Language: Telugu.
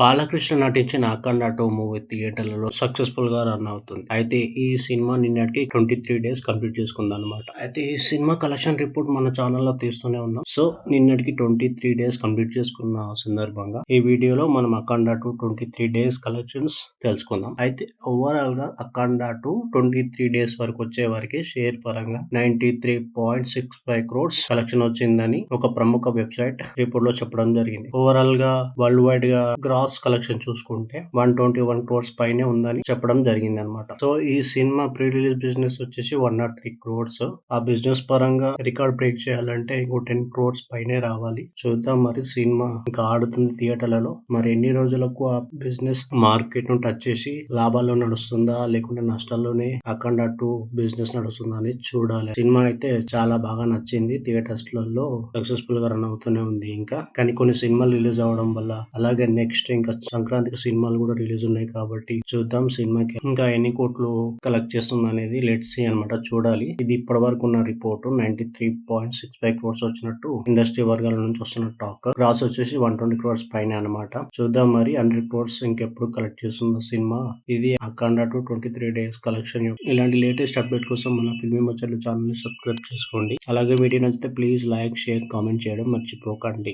బాలకృష్ణ నటించిన అఖండ టూ మూవీ థియేటర్లలో సక్సెస్ఫుల్గా రన్ అవుతుంది. అయితే ఈ సినిమా నిన్నటికి ట్వంటీ త్రీ డేస్ కంప్లీట్ చేసుకుంది అనమాట అయితే ఈ సినిమా కలెక్షన్ రిపోర్ట్ మన ఛానల్లో తీస్తూనే ఉన్నాం. సో నిన్నటికి ట్వంటీ త్రీ డేస్ కంప్లీట్ చేసుకున్న సందర్భంగా ఈ వీడియోలో మనం Akhanda two twenty three days collections తెలుసుకుందాం. అయితే ఓవరాల్గా Akhanda two twenty three days వరకు వచ్చే వారికి షేర్ పరంగా ninety three point six five crores collection వచ్చిందని ఒక ప్రముఖ వెబ్సైట్ రిపోర్ట్లో చెప్పడం జరిగింది. ఓవరాల్గా వరల్డ్ వైడ్గా గ్రాస్ కలెక్షన్ చూసుకుంటే వన్ ట్వంటీ వన్ క్రోర్స్ పైనే ఉందని చెప్పడం జరిగింది అనమాట సో ఈ సినిమా ప్రీ రిలీజ్ బిజినెస్ వచ్చేసి వన్ నాట్ త్రీ క్రోర్స్. ఆ బిజినెస్ పరంగా రికార్డ్ బ్రేక్ చేయాలంటే ఇంకో టెన్ క్రోర్స్ పైనే రావాలి. చూద్దాం మరి సినిమా ఇంకా ఆడుతుంది థియేటర్లలో. మరి ఎన్ని రోజులకు ఆ బిజినెస్ మార్కెట్ను టచ్ చేసి లాభాల్లో నడుస్తుందా లేకుంటే నష్టాల్లోనే అఖండ టూ బిజినెస్ నడుస్తుందా అని చూడాలి. సినిమా అయితే చాలా బాగా నచ్చింది. థియేటర్స్లలో సక్సెస్ఫుల్గా రన్ అవుతూనే ఉంది ఇంకా. కానీ కొన్ని సినిమాలు రిలీజ్ అవడం వల్ల అలాగే నెక్స్ట్ నెక్స్ట్ ఇంకా సంక్రాంతికి సినిమాలు కూడా రిలీజ్ ఉన్నాయి కాబట్టి చూద్దాం సినిమాకి. ఇంకా ఎన్ని కోట్లు కలెక్ట్ చేస్తుంది అనేది లెట్ సి అనమాట చూడాలి. ఇది ఇప్పటి వరకు ఉన్న report ninety three point six five crores వచ్చినట్టు ఇండస్ట్రీ వర్గాల నుంచి వస్తున్న టాక్ క్రాస్ వచ్చేసి వన్ ట్వంటీ క్రోర్స్ పైన అనమాట చూద్దాం మరి హండ్రెడ్ క్రోర్స్ ఇంకెప్పుడు కలెక్ట్ చేస్తుంది సినిమా. ఇది Akhanda two twenty three days collection ఇలాంటి లేటెస్ట్ అప్డేట్ కోసం మన ఫిల్మీ మచ్చలు ఛానల్ని సబ్స్క్రైబ్ చేసుకోండి. అలాగే వీడియో నచ్చితే ప్లీజ్ లైక్ షేర్ కామెంట్ చేయడం మర్చిపోకండి.